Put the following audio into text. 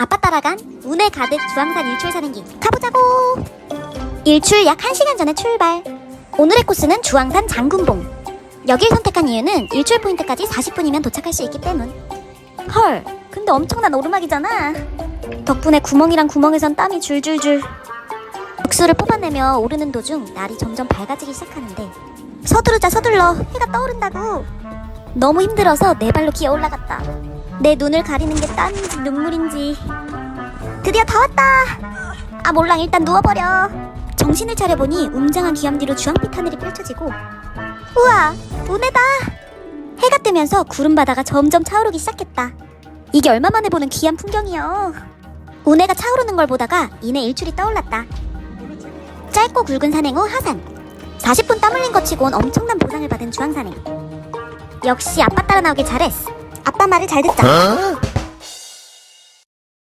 아빠 따라간 운에 가득 주황산 일출 산행기 가보자고. 일출 약 1시간 전에 출발. 오늘의 코스는 주황산 장군봉. 여길 선택한 이유는 일출 포인트까지 40분이면 도착할 수 있기 때문. 헐, 근데 엄청난 오르막이잖아. 덕분에 구멍이랑 구멍에선 땀이 줄줄줄. 육수를 뽑아내며 오르는 도중 날이 점점 밝아지기 시작하는데 서두르자 서둘러 해가 떠오른다고. 너무 힘들어서 네 발로 기어 올라갔다. 내 눈을 가리는 게 땀인지 눈물인지. 드디어 다 왔다. 아 몰랑 일단 누워버려. 정신을 차려보니 웅장한 기암 뒤로 주황빛 하늘이 펼쳐지고 우와 운해다. 해가 뜨면서 구름 바다가 점점 차오르기 시작했다. 이게 얼마 만에 보는 귀한 풍경이여. 운해가 차오르는 걸 보다가 이내 일출이 떠올랐다. 짧고 굵은 산행 후 하산. 40분 땀 흘린 것 치곤 엄청난 보상을 받은 주황산행. 역시 아빠 따라 나오길 잘했어. 아빠 말을 잘 듣자.